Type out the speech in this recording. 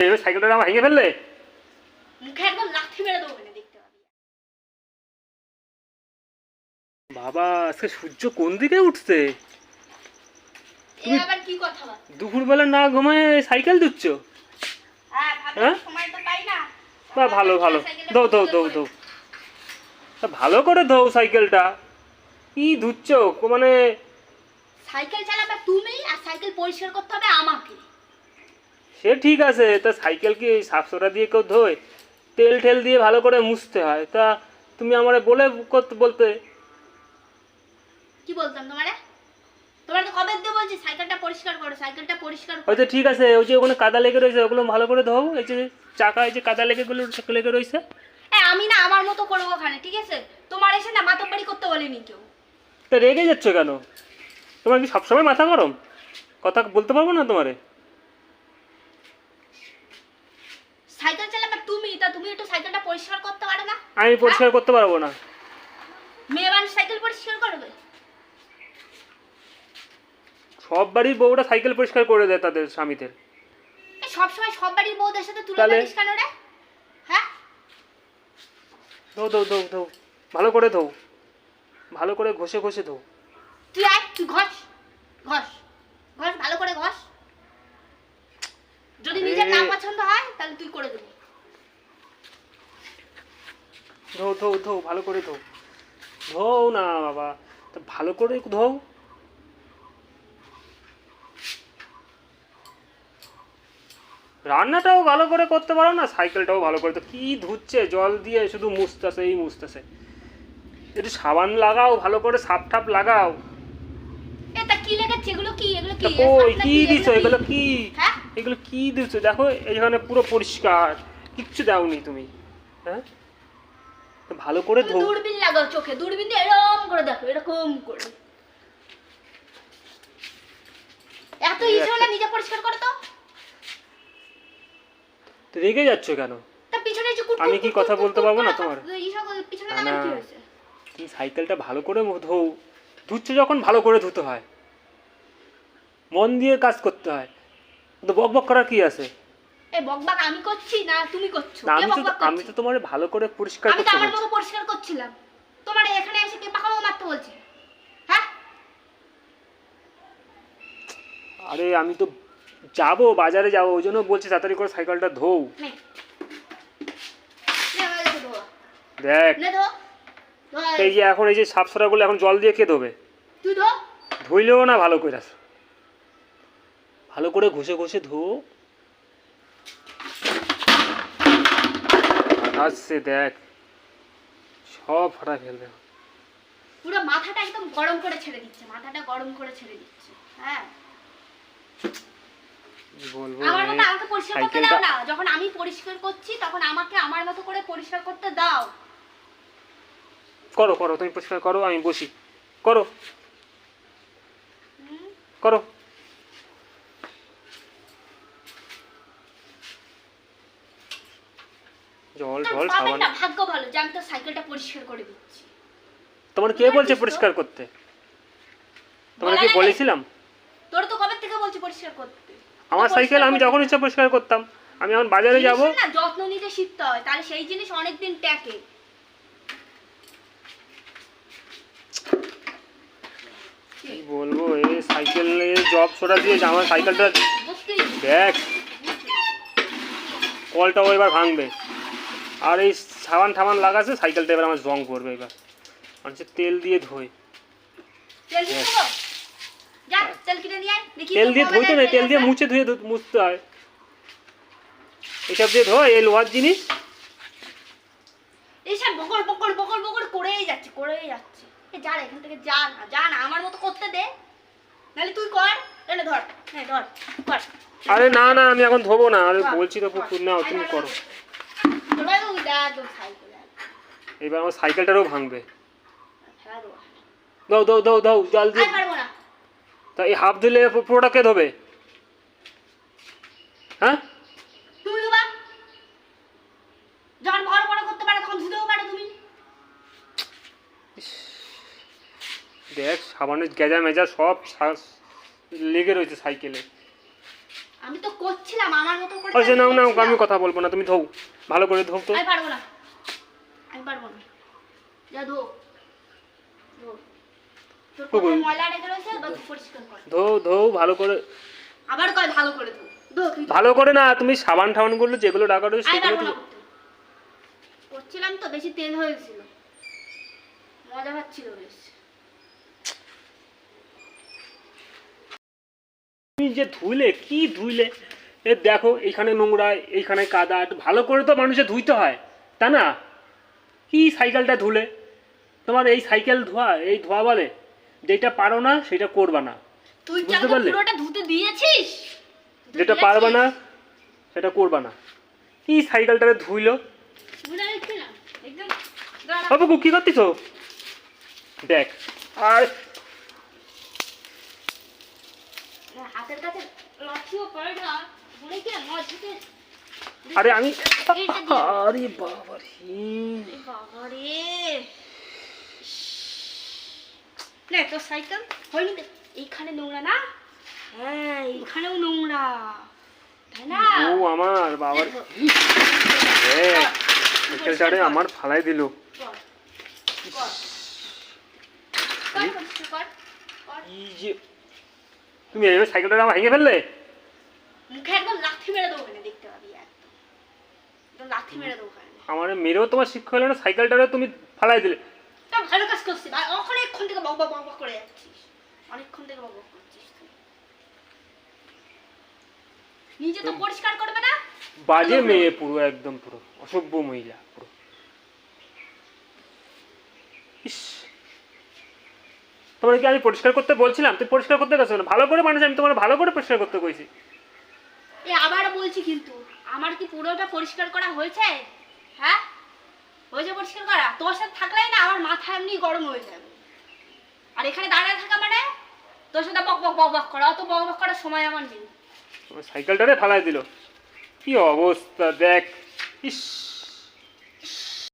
সাইকেলটা আমার ভেঙে ফেললে? মুখে একদম লাথি মেরে দেবো দেখতে পাবি। বাবা আজকে সূর্য কোন দিকে উঠছে? এ আবার কি কথা দুপুরবেলা না ঘুমায় সাইকেল দিচ্ছ হ্যাঁ হ্যাঁ? বা ভালো ভালো। দৌ দৌ দৌ। দৌ ভালো করে ধৌ সাইকেলটা। কি ধুচ্ছ? মানে সাইকেল চালাবে তুমি আর সাইকেল পরিষ্কার করতে হবে আমাকে। সে ঠিক আছে তা সাইকেল কি সাফসরা দিয়ে কেউ ধোয়? তেল টেল দিয়ে ভালো করে মুছতে হয়। তা তুমি আমার বলে করতে বলতে? কি বলতাম তোমারে? তোমার তো কবে দিয়ে বলছি? সাইকেলটা পরিষ্কার করো সাইকেলটা পরিষ্কার করো। হয়তো ঠিক আছে ওই যে ওখানে কাদা লেগে রয়েছে ওগুলো ভালো করে ধোও। এই যে চাকা এই যে কাদা লেগে গুলো লেগে রয়েছে। এ আমি না আমার মতো করব ওখানে ঠিক আছে? তোমার এসে না মাতব্বাড়ি করতে বলেনি কেউ। তা রেগে যাচ্ছ কেন? তোমার কি সবসময় মাথা গরম? কথা বলতে পারব না তোমারে সাইকেল চালাবে তুমি তা তুমি একটু সাইকেলটা পরিষ্কার করতে পারো না আমি পরিষ্কার করতে পারব না। মেয়ে মানুষ সাইকেল পরিষ্কার করবে? সব বাড়ির বউরা সাইকেল পরিষ্কার করে দেয় তাদের স্বামীদের। সবসময় সব বাড়ির বউদের সাথে তুলে তাহলে? কেন রে? হ্যাঁ? ধো ধো ধো ধো। ভালো করে ধো। ভালো করে ঘষে ঘষে ধো। তুই আয় তুই ঘষ ঘষ ঘষ ভালো করে ঘষ। যদি নিজের না পছন্দ হয় তাহলে তুই করে দিবি। ধো ধো ধো ভালো করে ধো। ধোও না বাবা। তা ভালো করে ধোও। রান্নাটাও ভালো করে করতে পারো না সাইকেলটাও ভালো করে তো কি ধুচ্ছে জল দিয়ে শুধু মুছতেছে এই মুছতেছে। একটু সাবান লাগাও ভালো করে সাপ ঠাপ লাগাও। কি লেগেছে এগুলো কি? এগুলো কি? তা এ কই কি? দিছো? এগুলো কি? হ্যাঁ? এগুলো কি দিচ্ছ দেখো এখানে পুরো পরিষ্কার। কিচ্ছু দাওনি তুমি। হ্যাঁ? ভালো করে ধো। দূরবীন লাগাও চোখে দূরবীন দিয়ে এরকম করে দেখো এরকম করে। এত হলে নিজে পরিষ্কার করো তো তো রেগে যাচ্ছ কেন? তা পিছনে যে আমি কি কথা বলতে পারব না তোমার? পিছনে না, লাগালে কি হয়েছে? তুমি সাইকেলটা ভালো করে ধোও ধুচ্ছ যখন ভালো করে ধুতে হয়। মন দিয়ে কাজ করতে হয়। তো বক বক করার কি আছে? এই বকবাক আমি করছি না তুমি করছ? না কে আমি তো বকবাক আমি করছে? তো তোমার ভালো করে পরিষ্কার আমি তো করতে আমার বলছি। পরিষ্কার করছিলাম। তোমার এখানে এসে কে পাকামো মারতে বলছে? হ্যাঁ? আরে আমি তো যাব বাজারে যাব ওই জন্য বলছি তাড়াতাড়ি করে সাইকেলটা ধোও। নে। নে আমার ধোয়া। দেখ। নে ধো ধো এই যে এখন এই যে সাপসরাগুলো এখন জল দিয়ে কে ধোবে? তুই ধো। ধুইলেও না ভালো করে। ভালো করে ঘষে ঘষে ধো আসছে দেখ। সব ফাটা ফেলবে পুরো মাথাটা একদম গরম করে ছেড়ে দিচ্ছে মাথাটা গরম করে ছেড়ে দিচ্ছে হ্যাঁ। বলব আমার মতো আমাকে পরিষ্কার করতে দাও না। যখন আমি পরিষ্কার করছি তখন আমাকে আমার মতো করে পরিষ্কার করতে দাও। করো করো তুমি পরিষ্কার করো আমি বসি। করো। করো। তোর সাবান। না ভাগ্য ভালো যে আমি তো সাইকেলটা পরিষ্কার করে দিচ্ছি। তোমার কে বলছে পরিষ্কার করতে? তোমার কি বলেছিলাম? তোর তো কবে থেকে বলছি পরিষ্কার করতে? আমার সাইকেল আমি যখন ইচ্ছা পরিষ্কার করতাম। আমি এখন বাজারে যাব। না যত্ন নিতে শিখতে হয় তাহলে সেই জিনিস অনেকদিন টেকে কি বলব এই সাইকেলে জব ছোটা দিয়ে আমার সাইকেলটা দেখ। কলটাও এবার ভাঙবে। আর এই সাবান টাবান লাগাচ্ছে সাইকেলটা এবার আমার জং করবে এবার। মানুষের তেল দিয়ে ধোয়। তেল দিয়ে দেবো? যা তেল কিনে নিয়ে আয় দেখি তেল তোর দিয়ে ধুইতে নেই তেল দিয়ে মুছে ধুয়ে মুছতে হয়। এসব দিয়ে ধোয় এই লোহার জিনিস। এইসব বকর বকর বকর বকর করেই যাচ্ছে করেই যাচ্ছে। যা এখান থেকে যা না যা না আমার মতো করতে দে। নাহলে তুই কর এনে ধর। হ্যাঁ ধর কর। আরে না না আমি এখন ধোবো না। আরে বলছি তো। পুকুর নাও তুমি করো তোর ভাই ওই দেখ তোর সাইকেল এবার আমার সাইকেলটারও ভাঙবে। দাও দাও দাও দাও জল দিয়ে। আর পারব না। তা এই হাফ দিলে পুরোটা কে ধোবে হ্যাঁ? তুমি দেবা যখন বড় বড় করতে পারো তখন ধুতেও পারো তুমি। দেখ সাবানের গেজা মেজা সব লেগে রয়েছে সাইকেলে। আমি তো করছিলাম আমার মতো করে আচ্ছা নাও নাও আমি কথা বলব না তুমি ধোও ভালো করে ধোও তো। আমি পারব না আমি পারব না। যা ধো ধো। ভালো করে। আবার কয় ভালো করে ধো। ভালো করে না তুমি সাবান টাবানগুলো যেগুলো রাখা রয়েছে সেগুলো। করছিলাম তো বেশি তেল হয়ে গেছিল। মজা পাচ্ছিল বেশ। তুমি যে ধুইলে কি ধুইলে? এ দেখো এইখানে নোংরা এইখানে কাদা ভালো করে তো মানুষের ধুইতে হয় তা না? কি সাইকেলটা ধুলে? তোমার এই সাইকেল ধোয়া এই ধোয়া বলে যেটা পারো না সেটা করবা না। তুই কি বুঝতে পারলে? পুরোটা ধুতে দিয়েছিস? যেটা? পারবা না সেটা করবা না। কি সাইকেলটারে ধুইলো। বাবু কি করতিস দেখ আর হাতের কাছে লাঠিও পারে না মনে কি আমার আরে আমি আরে বাবা রে বাবা রে নে তোর সাইকেল? হয়নি তো? এইখানে নোংরা না? হ্যাঁ এইখানেও নোংরা। তাই না? ও আমার বাবার। হ্যাঁ সাইকেলটারে আমার ফালাই দিল। কর, কর। কর, পরিষ্কার কর, কর। কি যে তুমি এইভাবে সাইকেলটা আমার ভেঙে ফেললে? মুখে একদম লাথি মেরে দেবো ওখানে দেখতে পাবি একদম। একদম লাথি মেরে দেবো ওখানে আমার মেরেও তোমার শিক্ষা হলো না সাইকেলটারে তুমি ফালাই দিলে। তা ভালো কাজ করছিস ভাই। অনেকক্ষণ থেকে বক বক বক করে যাচ্ছিস। অনেকক্ষণ থেকে বক বক করছিস নিজে তো পরিষ্কার করবে না? বাজে মেয়ে পুরো একদম পুরো। অসভ্য মহিলা পুরো। তোমার কি আমি পরিষ্কার করতে বলছিলাম? তুই পরিষ্কার করতে গেছো না ভালো করে মানুষ আমি তোমার ভালো করে পরিষ্কার করতে কইছি। এ আবার বলছি কিন্তু আমার কি পুরোটা পরিষ্কার করা হয়েছে? হ্যাঁ? হয়েছে পরিষ্কার করা? তোর সাথে থাকলেই না আমার মাথা এমনি গরম হয়ে যাবে। আর এখানে দাঁড়িয়ে থাকা মানে? তোর সাথে বক বক বক বক করা। অত বক বক করার সময় আমার নেই। সাইকেলটারে ফালাই দিল। কি অবস্থা দেখ। ইস।